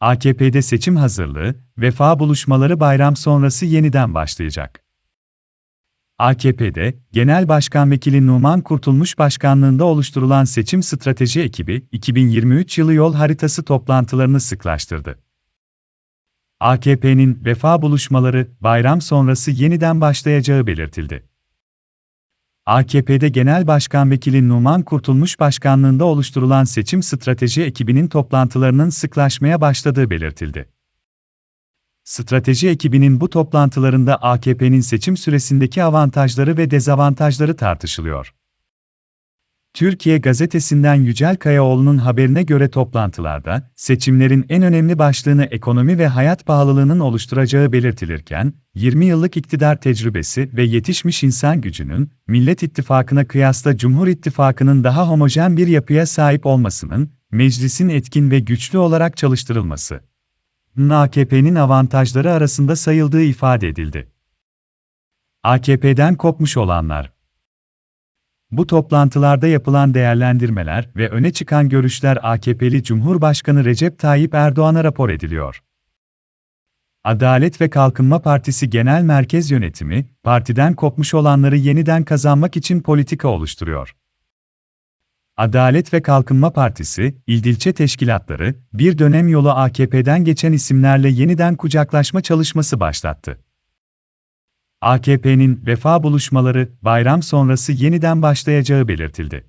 AKP'de seçim hazırlığı, vefa buluşmaları bayram sonrası yeniden başlayacak. AKP'de, Genel Başkan Vekili Numan Kurtulmuş Başkanlığında oluşturulan seçim strateji ekibi, 2023 yılı yol haritası toplantılarını sıklaştırdı. AKP'nin vefa buluşmaları bayram sonrası yeniden başlayacağı belirtildi. AKP'de Genel Başkan Vekili Numan Kurtulmuş Başkanlığında oluşturulan seçim strateji ekibinin toplantılarının sıklaşmaya başladığı belirtildi. Strateji ekibinin bu toplantılarında AKP'nin seçim süresindeki avantajları ve dezavantajları tartışılıyor. Türkiye Gazetesi'nden Yücel Kayaoğlu'nun haberine göre toplantılarda, seçimlerin en önemli başlığını ekonomi ve hayat pahalılığının oluşturacağı belirtilirken, 20 yıllık iktidar tecrübesi ve yetişmiş insan gücünün, Millet İttifakı'na kıyasla Cumhur İttifakı'nın daha homojen bir yapıya sahip olmasının, meclisin etkin ve güçlü olarak çalıştırılması, AKP'nin avantajları arasında sayıldığı ifade edildi. AKP'den kopmuş olanlar bu toplantılarda yapılan değerlendirmeler ve öne çıkan görüşler AKP'li Cumhurbaşkanı Recep Tayyip Erdoğan'a rapor ediliyor. Adalet ve Kalkınma Partisi Genel Merkez Yönetimi, partiden kopmuş olanları yeniden kazanmak için politika oluşturuyor. Adalet ve Kalkınma Partisi, ildilçe teşkilatları, bir dönem yolu AKP'den geçen isimlerle yeniden kucaklaşma çalışması başlattı. AKP'nin vefa buluşmaları bayram sonrası yeniden başlayacağı belirtildi.